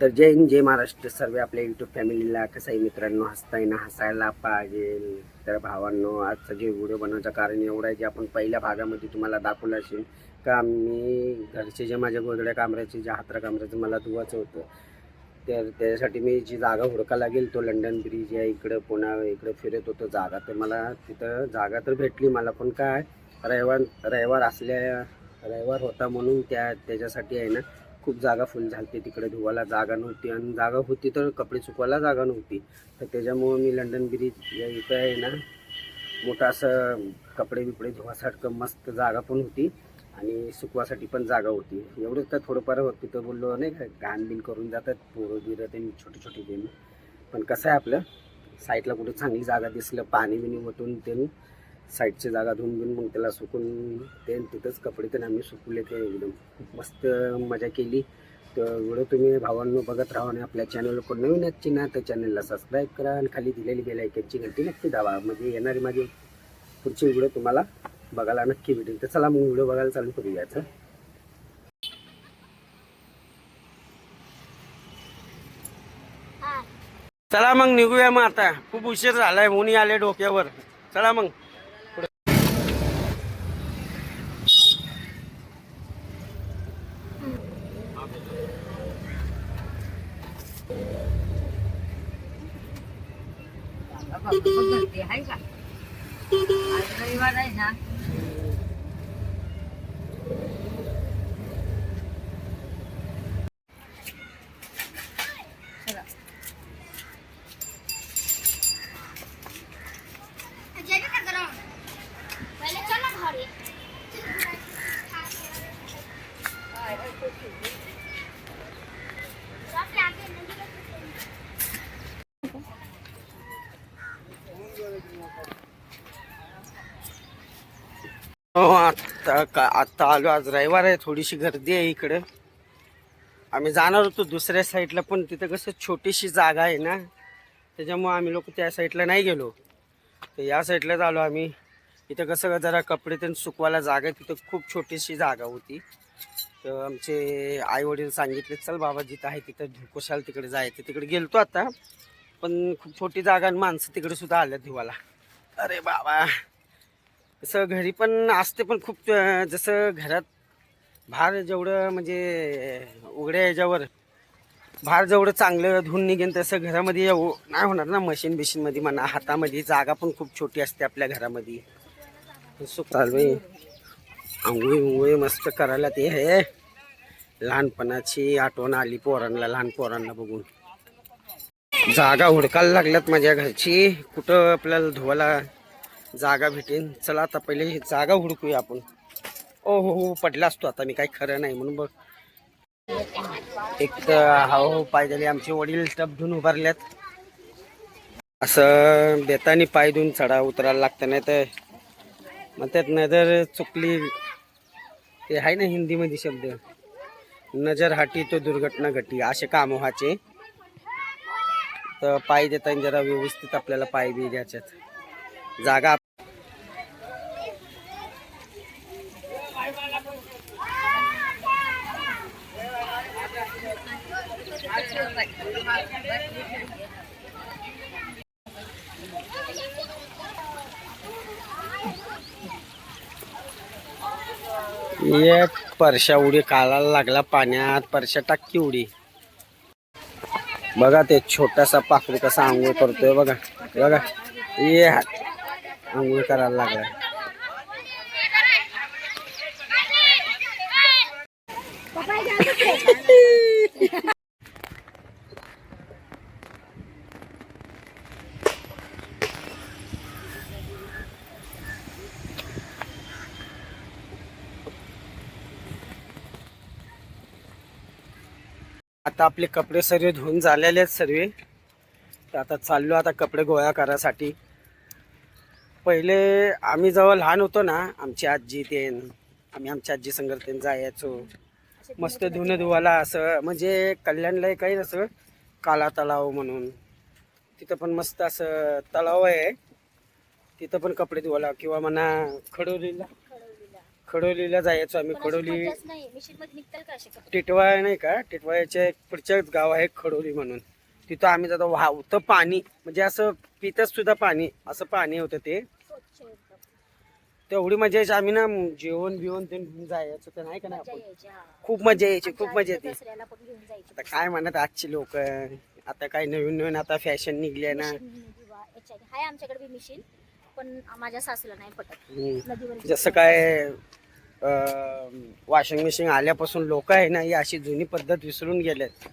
तर जय हिंद जय महाराष्ट्र. सर्व आपल्या युट्यूब फॅमिलीला कसंही मित्रांनो हसताय ना हसायला पाहिजे. तर भावांनो आजचा जे व्हिडिओ बनवायचं कारण एवढं आहे की आपण पहिल्या भागामध्ये तुम्हाला दाखवलं असेल का मी घरचे जे माझ्या गोदड्या कामऱ्याचे जे हातरा कामऱ्याचं मला धुवायचं होतं तर त्याच्यासाठी मी जी जागा हुडका लागेल तो लंडन ब्रिज या इकडं पुन्हा इकडं फिरत होतो जागा तर मला तिथं जागा तर भेटली मला पण काय रविवार रविवार असल्या रविवार होता म्हणून त्या त्याच्यासाठी आहे ना खूप जागा फुल झालती. तिकडे धुवायला जागा नव्हती आणि जागा होती तर कपडे सुकवायला जागा नव्हती. तर त्याच्यामुळं मी लंडन ब्रिज या इथं आहे ना मोठं असं कपडे बिपडे धुवासारखं मस्त जागा पण होती आणि सुकवासाठी पण जागा होती. एवढंच का थोडंफार होती. तर बोललो नाही का घाण बिन करून जातात पोरं बिरं ते छोटे छोटे गेम पण कसं आहे आपलं? साईडला कुठे चांगली जागा दिसलं पाणी बिणी वटून ते साईडची जागा धुवून घेऊन मग त्याला सुकून ते तिथंच कपडे तर आम्ही सुकवले ते एकदम. खूप मस्त मजा केली. तर व्हिडिओ तुम्ही भावांनो बघत राहा आणि आपल्या चॅनलवर कोण नवीन याची ना तर चॅनलला सबस्क्राईब करा आणि खाली दिलेली बेल आयकनची घंटी नक्की दावा म्हणजे येणारी माझी पुढची व्हिडिओ तुम्हाला बघायला नक्की भेटेल. तर चला मग व्हिडिओ बघायला चालू करूयाचं चला. मग निघूया मग आता. खूप उशीर झालाय मुनी आले डोक्यावर. चला मग. गर्दी आहे का आज रविवार आहे ना चला. हो हो, आता का आत्ता आलो आज रविवार आहे थोडीशी गर्दी आहे इकडे. आम्ही जाणार होतो दुसऱ्या साईडला पण तिथं कसं छोटीशी जागा आहे ना त्याच्यामुळं आम्ही लोक त्या साईडला नाही गेलो. तर या साईडलाच आलो आम्ही. इथं कसं जरा कपडे ते सुकवायला जागा आहे तिथं खूप छोटीशी जागा होती. तर आमचे आई वडील सांगितले चल बाबा जिथं आहे तिथं धुकोशाल तिकडे जायचं. तिकडे गेलतो आता पण खूप छोटी जागा आणि माणसं तिकडे सुद्धा आल्या धुवाला अरे बाबा! तसं घरी पण असते पण खूप जसं घरात भार जेवढं म्हणजे उघड्या याच्यावर भार जेवढं चांगलं धुवून निघेन तसं घरामध्ये नाही होणार ना मशीन बिशीनमध्ये म्हणा हातामध्ये जागा पण खूप छोटी असते आपल्या घरामध्ये. सुख चालू आहे. आंघोळी उंघोळी मस्त करायला ते आहे लहानपणाची आठवण आली पोरांना लहान पोरांना बघून. जागा हुडकायला लागल्यात माझ्या घरची. कुठं आपल्याला धुवायला जागा भेटेन. चला आता पहिले जागा हुडकूया आपण. ओ हो हो पडला असतो आता मी काही खरं नाही म्हणून बघ. एक तर हाव हो पाय झाले आमचे वडील टप धुवून उभारल्यात असं बेतानी पाय धुवून चढा उतरायला लागतं नाही तर म्हणतात नजर चुकली. ते आहे ना हिंदीमध्ये शब्द. नजर हाटी तो दुर्घटना घटी असे काम व्हायचे. तर पाय देताना जरा व्यवस्थित आपल्याला पाय बी द्यायच्यात जागा एक परशा उडी काढायला लागला पाण्यात परशा टाकी उडी. बघा ते छोटासा पाखरू कसा आंघोळ करतोय बघा बघा. ये आंघोळ करायला लागला. आता आपले कपडे सर्व धुवून झालेले आहेत सर्व. तर आता चाललो आता कपडे गोळा करायसाठी. पहिले आम्ही जेव्हा लहान होतो ना आमची आजी ते आम्ही आमच्या आजी संगत ते जायचो मस्त धुणं धुवायला असं म्हणजे कल्याणला काही असं काला तलाव म्हणून. तिथं पण मस्त असं तलाव आहे. तिथं पण कपडे धुवायला किंवा म्हणा खडोलीला. खडोलीला जायचो आम्ही खडोली टिटवाळ नाही का? टिटवाळ्याच्या एक पुढच्याच गाव आहे खडोली म्हणून. तिथं आम्ही जातो. वाहतं पाणी. म्हणजे असं पितच सुद्धा पाणी. असं पाणी होतं ते. तेवढी मजा यायची. आम्ही ना जेवण बिवण ते जायचं ते नाही का नाही आपण? हा. खूप मजा यायची. खूप मजा येते. आता काय म्हणत आजची लोक? आता काय नवीन नवीन आता फॅशन निघली आहे ना. हाय आमच्याकडे पण माझ्या सासूला नाही पटत. जसं काय वॉशिंग मशीन आल्यापासून लोक आहे ना ही अशी जुनी पद्धत विसरून गेलेत.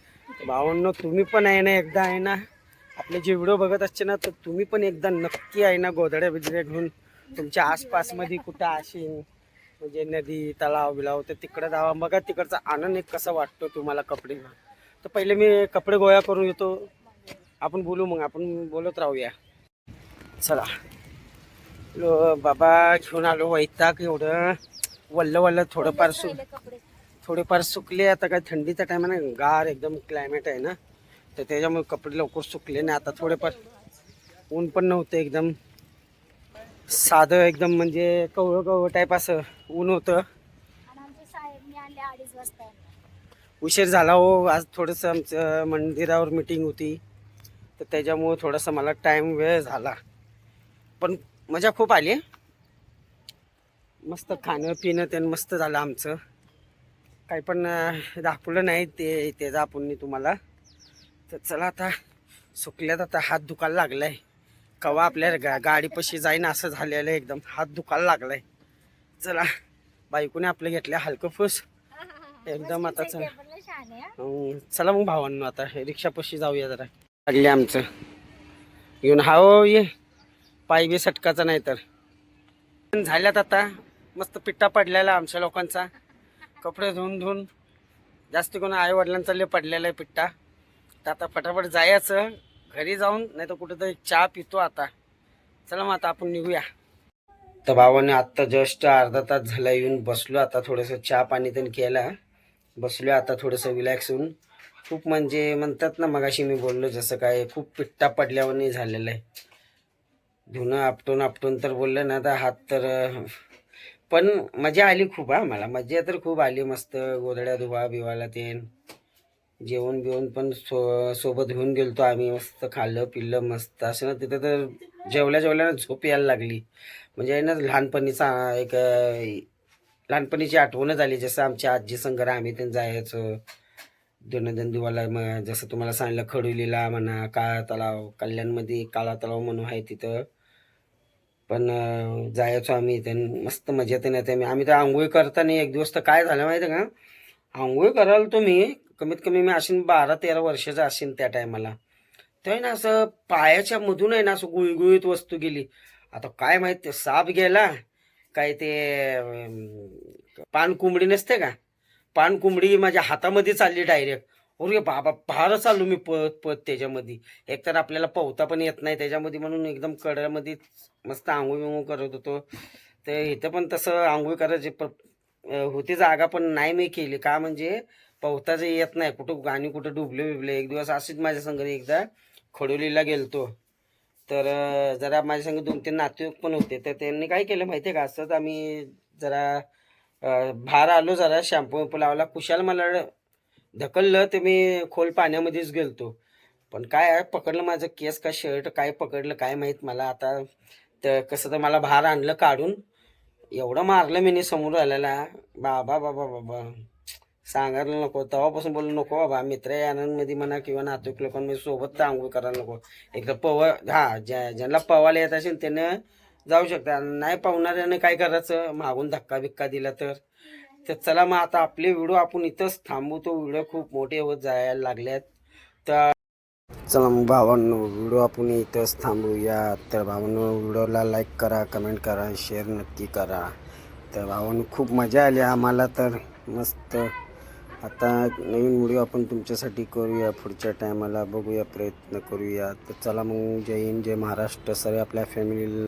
भावांनो तुम्ही पण आहे ना एकदा आहे ना आपले जे व्हिडिओ बघत असते ना तर तुम्ही पण एकदा नक्की आहे ना गोधड्या बिधड्या घेऊन तुमच्या आसपासमध्ये कुठं असेल म्हणजे नदी तलाव बिलाव तर तिकडं जावा. बघा तिकडचा आनंद एक कसा वाटतो तुम्हाला कपडे घेऊन. तर पहिले मी कपडे गोळा करून येतो. आपण बोलू मग आपण बोलत राहूया. चला. लो बाबा घेऊन आलो वैताग एवढं. वल्ल वल्ल थोडंफार सु थोडेफार सुकले आता काय थंडीचा टाइम आहे ना गार एकदम क्लायमेट आहे ना. तर त्याच्यामुळे कपडे लवकर सुकले नाही. आता थोडेफार ऊन पण नव्हतं एकदम. साधं एकदम म्हणजे कवळं कवळं टाईप असं ऊन होतं. उशीर झाला हो. आज थोडंसं आमचं मंदिरावर मिटिंग होती. तर त्याच्यामुळं थोडंसं मला टाईम वेळ झाला. पण मजा खूप आली मस्त खाणं पिणं ते मस्त झालं आमचं. काही पण दाखवलं नाही ते त्याचं आपण तुम्हाला. तर चला आता सुकल्यात आता हात दुखायला लागलाय. कवा आपल्या गा गाडीपाशी जाईन असं झालेलं आहे एकदम. हात दुखायला लागलाय. चला बायकोने आपलं घेतलं हलकं फुस. एकदम आता चला. आहे चला मग भावांनो आता रिक्षापाशी जाऊया जरा. लागले आमचं. येऊन हा हो ये. पाय बी सटकाचा नाही तर झाल्यात आता. मस्त पिट्टा पडलेला आमच्या लोकांचा. कपडे धुवून धुवून जास्त करून आई वडिलांचा लय पडलेला आहे पिट्टा तर आता फटाफट जायचं. घरी जाऊन नाही तर कुठेतरी चहा पितो आता. चला मग आता आपण निघूया. तर भावाने आत्ता जस्ट अर्धा तास झाला येऊन बसलो. आता थोडंसं चहा पाणी त्यांनी केला. बसलो आता थोडंसं रिलॅक्स होऊन. खूप म्हणजे म्हणतात ना मगाशी मी बोललो जसं काय खूप पिट्टा पडल्यावर नाही झालेलं आहे. धुणं आपटून आपटून तर बोललं ना तर हात तर पण मजा आली खूप हा. मला मजा तर खूप आली मस्त. गोधड्या धुवा बिवाला ते जेवण बिवण पण सो सोबत घेऊन गेलतो आम्ही. मस्त खाल्लं पिल्लं मस्त. असं ना तिथं तर जेवल्या जेवल्यानं झोप यायला लागली. म्हणजे आहे ना लहानपणीचा एक लहानपणीची आठवणच आली जसं आमच्या आजी संघरा आम्ही त्यांना जायचो. दिवाला मग जसं तुम्हाला सांगितलं खडुलीला म्हणा काळा तलाव कल्याणमध्ये काळा तलाव म्हणून आहे तिथं. पण जायचो आम्ही इथे. मस्त मजा नाही ना आम्ही आम्ही तर आंघोळी करताना एक दिवस तर काय झालं माहिती आहे का? आंघोळी कराल तुम्ही कमीत कमी मी असेन बारा तेरा वर्षाचा असेन त्या टायमाला. ते ना असं पायाच्या मधून आहे ना असं गुळगुळीत वस्तू गेली. आता काय माहीत ते साप गेला काय ते पानकुंबडी पान कोंबडी नसते का? पान कोंबडी माझ्या हातामध्ये चालली डायरेक्ट अरे बाबा फार चाललो मी पळत पळत त्याच्यामध्ये. एकतर आपल्याला पोहता पण येत नाही त्याच्यामध्ये म्हणून एकदम कड्यामध्ये मस्त आंघोळ बिंघोळ करत होतो. तर इथं पण तसं आंघोळ करायची प होती जागा पण नाही मी केली. का म्हणजे पोहताच येत नाही कुठं गाणी कुठं डुबले बिबले. एक दिवस अशीच माझ्या संग एकदा खडोलीला गेलतो. तर जरा माझ्या संग दोन तीन नातेवाईक पण होते. तर त्यांनी काय केलं माहिती आहे का? असंच आम्ही जरा भार बाहेर आलो जरा शॅम्पू वॅम्पू लावला. कुशाल मला ढकललं ते मी खोल पाण्यामध्येच गेलतो. पण काय पकडलं माझं? केस का शर्ट? काय पकडलं? काय माहीत? मला आता तर कसं तर मला बाहेर आणलं काढून. एवढं मारलं मी समोर आलेला. बाबा बाबा बाबा. सांगायला नको. तेव्हापासून बोललो नको बाबा. मित्र या आनंदमध्ये म्हणा किंवा नातूक लोकांमध्ये सोबत आंघोळ करायला नको. एकदा पव हा ज्या ज्यांना पवायला येत असेल त्यानं जाऊ शकता. नाही पावणाऱ्यानं काय करायचं? मागून धक्का बिक्का दिला तर. तर चला मग आता आपले व्हिडिओ आपण इथंच थांबू तो व्हिडिओ खूप मोठे होत जायला लागल्यात. तर चला मग भावांनो व्हिडिओ आपण इथंच थांबूया तर भावांनो व्हिडिओला लाईक करा कमेंट करा शेअर नक्की करा. तर भावांनो खूप मजा आली आम्हाला तर. मस्त. आता नवीन व्हिडिओ आपण तुमच्यासाठी करूया. पुढच्या टायमाला बघूया प्रयत्न करूया. तर चला मग जय हिंद जय महाराष्ट्र. सर्व आपल्या फॅमिलीला